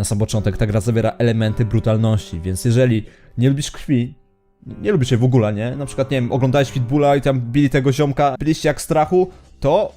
na sam początek ta gra zawiera elementy brutalności, więc jeżeli nie lubisz krwi, nie lubisz jej w ogóle, nie? Na przykład, nie wiem, oglądałeś Pitbulla i tam bili tego ziomka, byliście jak strachu, to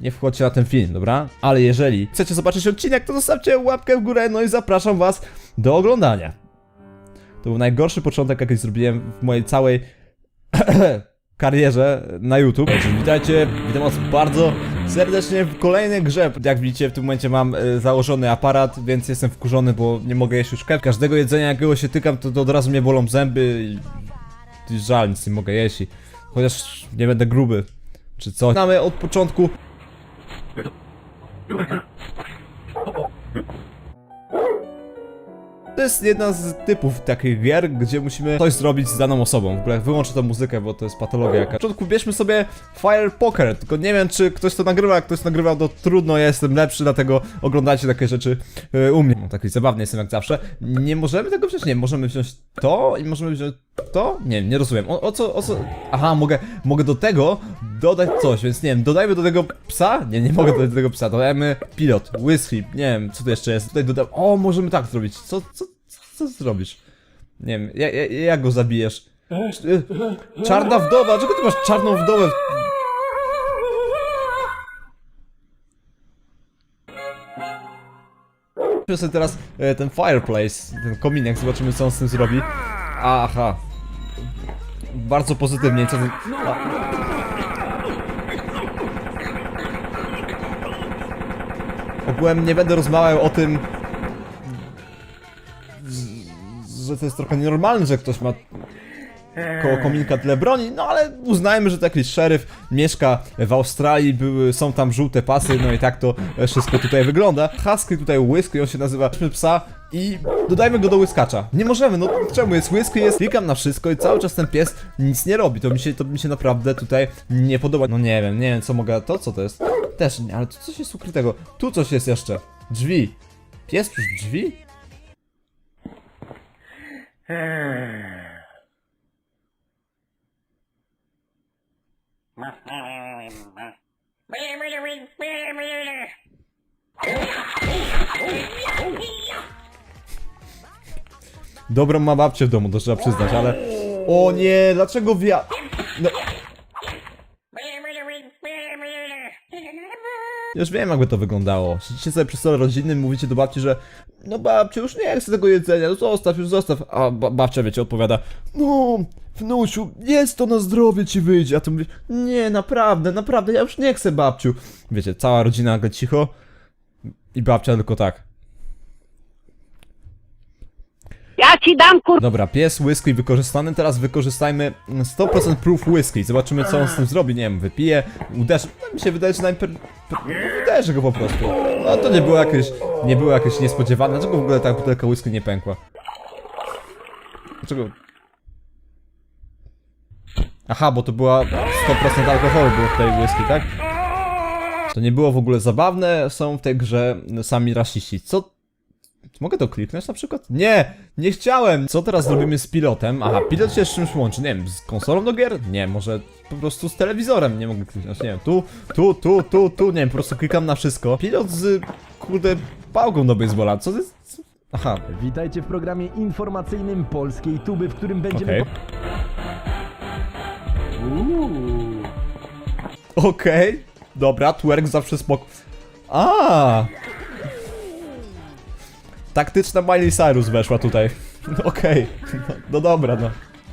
nie wchodźcie na ten film, dobra? Ale jeżeli chcecie zobaczyć odcinek, to zostawcie łapkę w górę, no i zapraszam was do oglądania. To był najgorszy początek, jaki zrobiłem w mojej całej karierze na YouTube. Witajcie, witam was bardzo serdecznie w kolejnej grze. Jak widzicie, w tym momencie mam e, założony aparat, więc jestem wkurzony, bo nie mogę jeść już kep. Każdego jedzenia, jakiego się tykam, to, to od razu mnie bolą zęby i, i żal, nic nie mogę jeść. I, chociaż nie będę gruby, czy coś. Znamy od początku To jest jedna z typów takich gier, gdzie musimy coś zrobić z daną osobą. W ogóle wyłączę tę muzykę, bo to jest patologia jaka. Na początku bierzmy sobie Fire Poker, tylko nie wiem czy ktoś to nagrywa, jak ktoś to nagrywał to trudno, ja jestem lepszy, dlatego oglądajcie takie rzeczy yy, u mnie. No, taki zabawny jestem jak zawsze. Nie możemy tego wziąć, nie, możemy wziąć to i możemy wziąć to? Nie, nie rozumiem. O, o co, o co? Aha, mogę, mogę do tego dodać coś, więc nie wiem, dodajmy do tego psa? Nie, nie mogę dodać do tego psa, dodajmy pilot, whisky, nie wiem, co tu jeszcze jest. Tutaj dodam, o, możemy tak zrobić. Co, co, co, co zrobisz? Nie wiem, ja, ja, jak go zabijesz? Czarna wdowa, czego ty masz czarną wdowę? Weźmy sobie teraz e, ten fireplace, ten kominek, zobaczymy co on z tym zrobi. Aha. Bardzo pozytywnie, co. A. Ogółem nie będę rozmawiał o tym, że to jest trochę nienormalne, że ktoś ma koło kominka tyle broni, no ale uznajmy, że to jakiś szeryf mieszka w Australii, były, są tam żółte pasy, no i tak to wszystko tutaj wygląda. Husky tutaj whisky, on się nazywa psa i dodajmy go do łyskacza. Nie możemy, no czemu jest whisky, jest, klikam na wszystko i cały czas ten pies nic nie robi, to mi się, to mi się naprawdę tutaj nie podoba. No nie wiem, nie wiem co mogę, to co to jest? Też nie, ale tu coś jest ukrytego, tu coś jest jeszcze, drzwi. Pies przez drzwi? Dobrą ma babcię w domu, to trzeba przyznać, ale... O nie, dlaczego wia... No, już wiem jakby to wyglądało. Siedzicie sobie przy stole rodzinnym, mówicie do babci, że no babciu, już nie chcę tego jedzenia, no zostaw, już zostaw. A ba babcia, wiecie, odpowiada, no wnusiu, jest to na zdrowie ci wyjdzie. A ty mówisz, nie, naprawdę, naprawdę, ja już nie chcę babciu. Wiecie, cała rodzina nagle cicho i babcia tylko tak. Ja ci dam kur... Dobra, pies whisky wykorzystany, teraz wykorzystajmy 100% proof whisky. Zobaczymy co on z tym zrobi, nie wiem, wypije, uderzy. No, mi się wydaje, że najpierw uderzy go po prostu. No to nie było jakieś, nie było jakieś niespodziewane. Dlaczego w ogóle ta butelka whisky nie pękła? Dlaczego? Aha, bo to była 100% alkoholu było w tej whisky, tak? To nie było w ogóle zabawne, są w tej grze sami rasiści. Co Mogę to kliknąć na przykład? Nie! Nie chciałem! Co teraz zrobimy z pilotem? Aha, pilot się z czymś łączy, nie wiem, z konsolą do gier? Nie, może po prostu z telewizorem nie mogę kliknąć, nie wiem, tu, tu, tu, tu, tu, nie wiem, po prostu klikam na wszystko. Pilot z, kurde, pałką do baseballa, co to jest? co- Aha, Witajcie w programie informacyjnym Polskiej Tuby, w którym będziemy... okej. Okej, dobra, twerk zawsze spoko. A. Taktyczna Miley Cyrus weszła tutaj. No Okej, no, no dobra, no.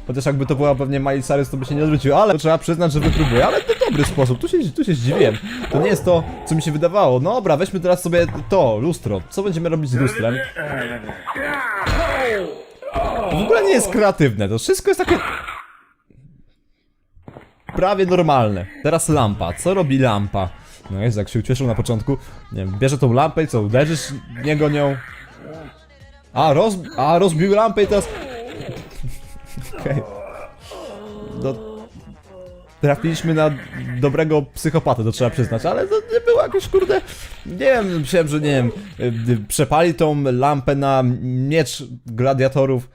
Chociaż jakby to była pewnie Miley Cyrus, to by się nie odwrócił, ale trzeba przyznać, że wypróbuję, ale to dobry sposób, tu się, tu się zdziwiłem. To nie jest to, co mi się wydawało. No dobra, weźmy teraz sobie to, lustro. Co będziemy robić z lustrem? To w ogóle nie jest kreatywne, to wszystko jest takie... Prawie normalne. Teraz lampa. Co robi lampa? No jest, jak się ucieszył na początku. Nie wiem, bierze tą lampę i co, uderzysz niego nią? A, roz... A, rozbił lampę i teraz... Okej. No... Trafiliśmy na dobrego psychopatę, to trzeba przyznać, ale to nie było jakieś kurde... Nie wiem, myślałem, że nie wiem, y, przepali tą lampę na miecz gladiatorów.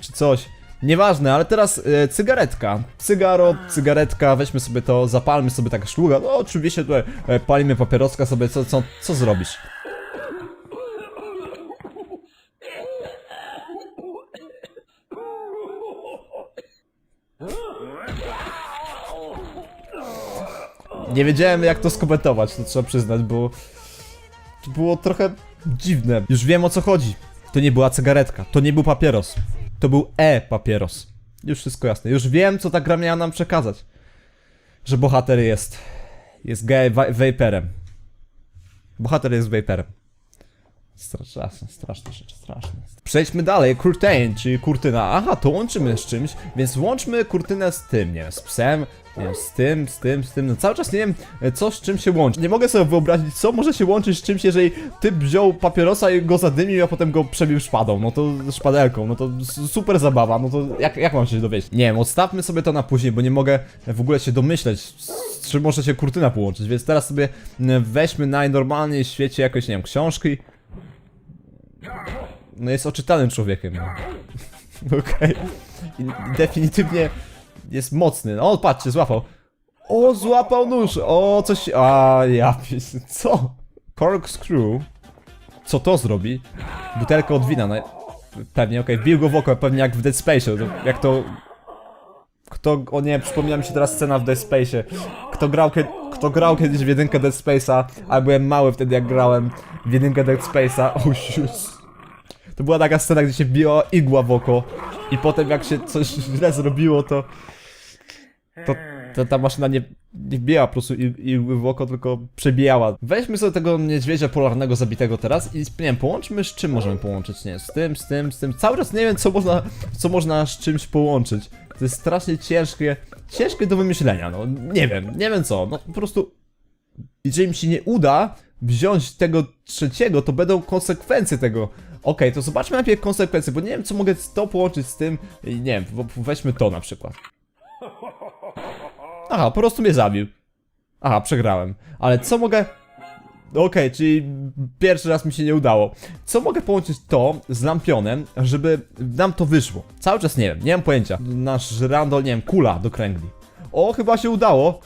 Czy coś. Nieważne, ale teraz e, cygaretka. Cygaro, cygaretka, weźmy sobie to, zapalmy sobie taka szluga. No oczywiście tutaj e, palimy papieroska sobie, co, co, co zrobisz? Nie wiedziałem jak to skomentować, to trzeba przyznać, bo to było trochę dziwne. Już wiem o co chodzi. To nie była cygaretka, to nie był papieros. To był e-papieros. Już wszystko jasne. Już wiem co ta gra miała nam przekazać. Że bohater jest jest gay vaporem. Bohater jest vaporem. Straszne, straszne rzeczy, straszne. Przejdźmy dalej, curtain, czyli kurtyna. Aha, to łączymy z czymś, więc łączmy kurtynę z tym, nie wiem, z psem, nie wiem, z tym, z tym, z tym. No cały czas nie wiem, e, co z czym się łączy. Nie mogę sobie wyobrazić, co może się łączyć z czymś, jeżeli typ wziął papierosa i go zadymił, a potem go przebił szpadą. No to szpadelką, no to super zabawa, no to jak, jak mam się dowiedzieć? Nie wiem, odstawmy sobie to na później, bo nie mogę w ogóle się domyśleć, z czym może się kurtyna połączyć, więc teraz sobie weźmy najnormalniej w świecie jakieś, nie wiem, książki. No jest oczytanym człowiekiem. No. Okej. I Definitywnie jest mocny. O, patrzcie, złapał. O, złapał nóż. O, coś. A, ja Co? Corkscrew. Co to zrobi? Butelka od wina. No, pewnie, okej. Wbił go w oko, pewnie jak w Dead Space. Jak to. Kto. O nie, przypomina mi się teraz scena w Dead Space. Kto grał, kie- kto grał kiedyś w jedynkę Dead Space'a, a byłem mały wtedy jak grałem w jedynkę Dead Space'a. O, Jezus. To była taka scena, gdzie się biła igła w oko i potem jak się coś źle zrobiło, to... To, to ta maszyna nie, nie wbijała po prostu ig- igły w oko, tylko przebijała. Weźmy sobie tego niedźwiedzia polarnego zabitego teraz i nie wiem, połączmy z czym możemy połączyć, nie? Z tym, z tym, z tym. Cały czas nie wiem, co można, co można z czymś połączyć. To jest strasznie ciężkie, ciężkie do wymyślenia, no. Nie wiem, nie wiem co, no po prostu jeżeli mi się nie uda wziąć tego trzeciego, to będą konsekwencje tego. Okej, to zobaczmy najpierw konsekwencje, bo nie wiem, co mogę to połączyć z tym. Nie wiem, weźmy to na przykład. Aha, po prostu mnie zabił. Aha, przegrałem. Ale co mogę. Okej, czyli pierwszy raz mi się nie udało. Co mogę połączyć to z lampionem, żeby nam to wyszło? Cały czas nie wiem, nie mam pojęcia. Nasz randol, nie wiem, kula do kręgli. O, chyba się udało.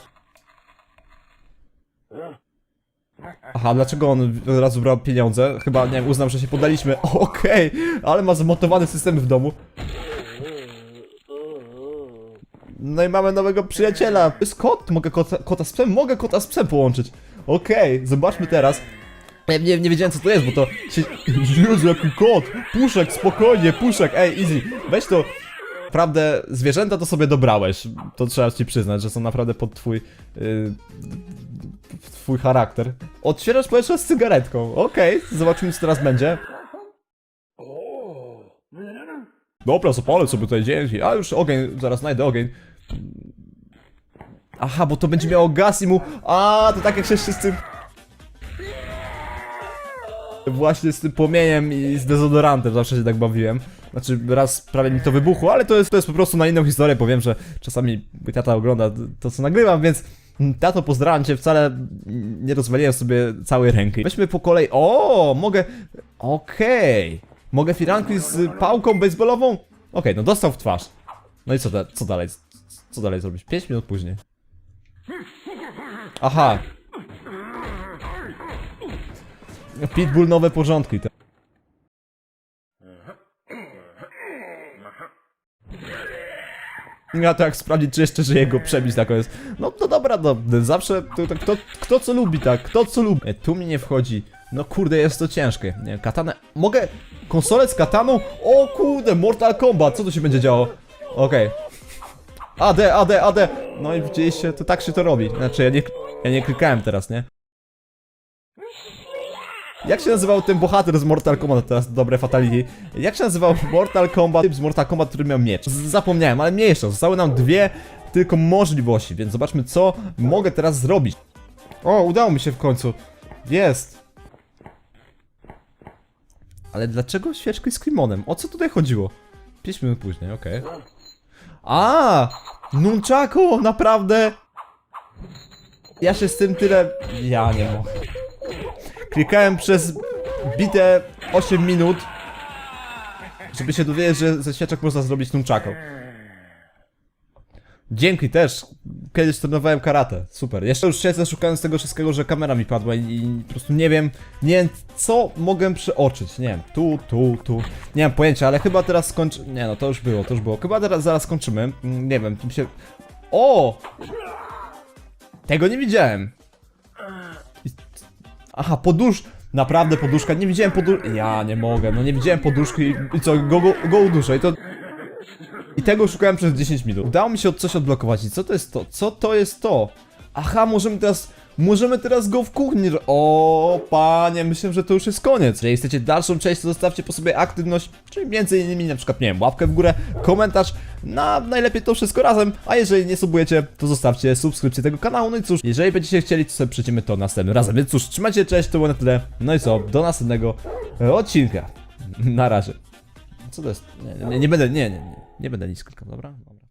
Aha, dlaczego on od razu brał pieniądze? Chyba, nie wiem, uznał, że się podaliśmy. Okej, ale ma zamontowane systemy w domu. No i mamy nowego przyjaciela. To jest kot, mogę kota, kota z psem? Mogę kota z psem połączyć. Okej, zobaczmy teraz. Ja nie, nie wiedziałem co to jest, bo to się... Jezu, jaki kot! Puszek, spokojnie, puszek, ej, easy. Weź to... Naprawdę, zwierzęta to sobie dobrałeś. To trzeba ci przyznać, że są naprawdę pod twój... Yy, twój charakter. Otwierasz powietrze z cygaretką. Okej, zobaczymy co teraz będzie. Dobra, zapalę sobie tutaj dzięki. A już ogień, zaraz znajdę ogień. Aha, bo to będzie miało gaz i mu... A, to tak jak się tym... Właśnie z tym płomieniem i z dezodorantem zawsze się tak bawiłem. Znaczy, raz prawie mi to wybuchło, ale to jest, to jest po prostu na inną historię, bo wiem, że czasami tata ogląda to, co nagrywam, więc tato, pozdrawiam cię, wcale nie rozwaliłem sobie całej ręki. Weźmy po kolei, o, mogę, okej, mogę firanki z pałką baseballową? Okej, no dostał w twarz. No i co, da, co dalej, co dalej zrobić? 5 minut później. Aha. Pitbull nowe porządki. to- Ja to jak sprawdzić, czy jeszcze żyje go przebić tak jest. No to dobra, no zawsze to, to, kto, kto co lubi, tak, kto co lubi. E, tu mi nie wchodzi. No kurde, jest to ciężkie. Nie, katanę. Mogę konsolę z kataną? O kurde, Mortal Kombat, co tu się będzie działo? Okej. AD, AD, AD. No i widzieliście, to tak się to robi. Znaczy, ja nie, ja nie klikałem teraz, nie? Jak się nazywał ten bohater z Mortal Kombat, teraz dobre fatality? Jak się nazywał Mortal Kombat, typ z Mortal Kombat, który miał miecz? Zapomniałem, ale mniejsza, zostały nam dwie tylko możliwości, więc zobaczmy co mogę teraz zrobić. O, udało mi się w końcu. Jest. Ale dlaczego świeczki z Klimonem? O co tutaj chodziło? 5 minut później, okej. A, Nunchaku, naprawdę? Ja się z tym tyle... Ja nie mogę. Klikałem przez bite 8 minut, żeby się dowiedzieć, że ze świeczek można zrobić nunchaku. Dzięki też. Kiedyś trenowałem karate. Super. Jeszcze już siedzę szukając tego wszystkiego, że kamera mi padła i, po prostu nie wiem, nie wiem co mogę przeoczyć. Nie wiem, tu, tu, tu. Nie mam pojęcia, ale chyba teraz skończy... Nie no, to już było, to już było. Chyba teraz zaraz skończymy. Mm, Nie wiem, mi się... O! Tego nie widziałem. Aha, podusz... Naprawdę poduszka, nie widziałem poduszki. Ja nie mogę, no nie widziałem poduszki i, i co, go, go, go uduszę i to... I tego szukałem przez 10 minut. Udało mi się od coś odblokować i co to jest to? Co to jest to? Aha, możemy teraz... Możemy teraz go w kuchni... O, panie, myślę, że to już jest koniec. Jeżeli chcecie dalszą część, to zostawcie po sobie aktywność, czyli między innymi na przykład, nie wiem, łapkę w górę, komentarz, na najlepiej to wszystko razem, a jeżeli nie subujecie, to zostawcie subskrypcję tego kanału, no i cóż, jeżeli będziecie chcieli, to sobie przejdziemy to następnym razem, więc cóż, trzymajcie cześć, to było na tyle, no i co, do następnego odcinka. Na razie. Co to jest? Nie, nie, nie będę, nie, nie, nie, nie będę nic klikał, dobra? dobra.